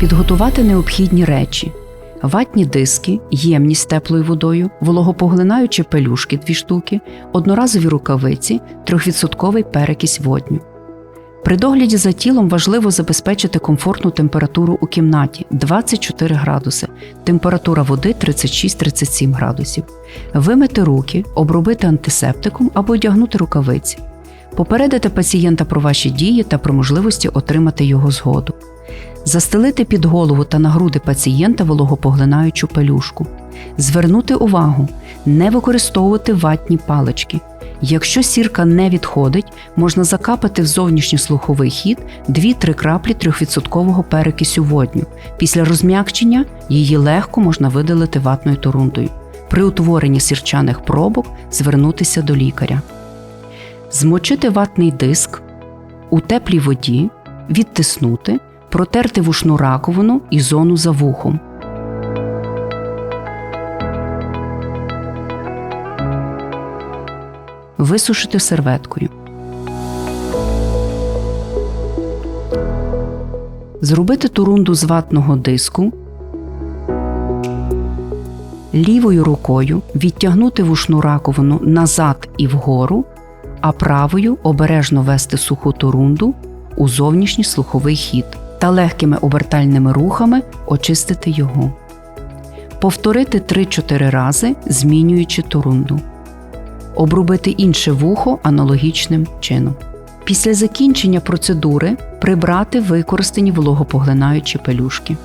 Підготувати необхідні речі: ватні диски, ємність з теплою водою, вологопоглинаючі пелюшки 2 штуки, одноразові рукавиці, 3% перекись водню. При догляді за тілом важливо забезпечити комфортну температуру у кімнаті 24 градуси, температура води 36-37 градусів, вимити руки, обробити антисептиком або одягнути рукавиці, попередити пацієнта про ваші дії та про можливості отримати його згоду, застелити під голову та на груди пацієнта вологопоглинаючу пелюшку, звернути увагу, не використовувати ватні палички. Якщо сірка не відходить, можна закапати в зовнішній слуховий хід 2-3 краплі 3% перекисю водню. Після розм'якчення її легко можна видалити ватною торундою. При утворенні сірчаних пробок звернутися до лікаря. Змочити ватний диск у теплій воді, відтиснути, протерти вушну раковину і зону за вухом. Висушити серветкою. Зробити турунду з ватного диску. Лівою рукою відтягнути вушну раковину назад і вгору, а правою обережно вести суху турунду у зовнішній слуховий хід та легкими обертальними рухами очистити його. Повторити 3-4 рази, змінюючи турунду обробити інше вухо аналогічним чином. Після закінчення процедури прибрати використані вологопоглинаючі пелюшки.